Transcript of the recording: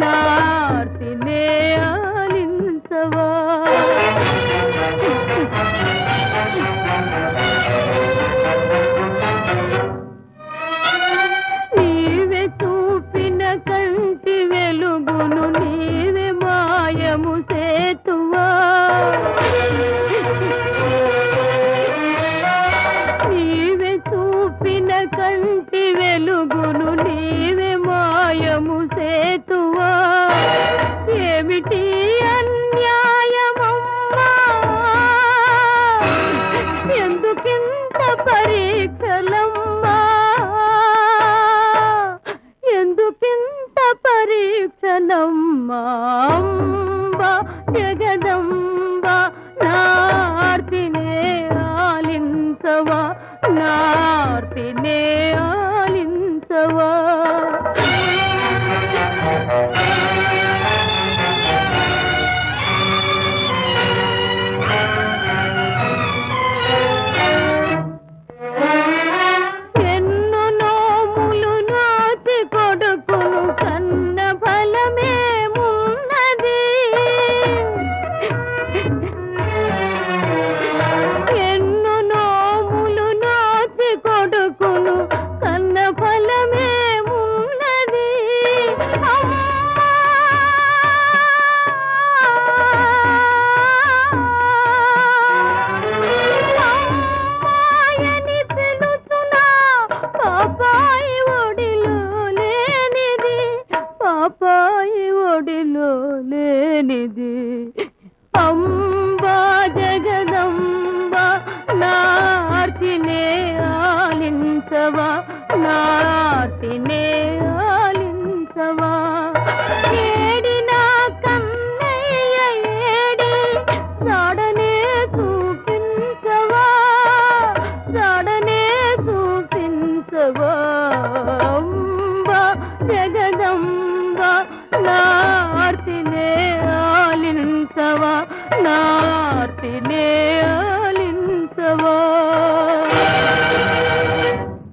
नारती ने কোনো జగదంబ నార్తినే ఆలించవా నా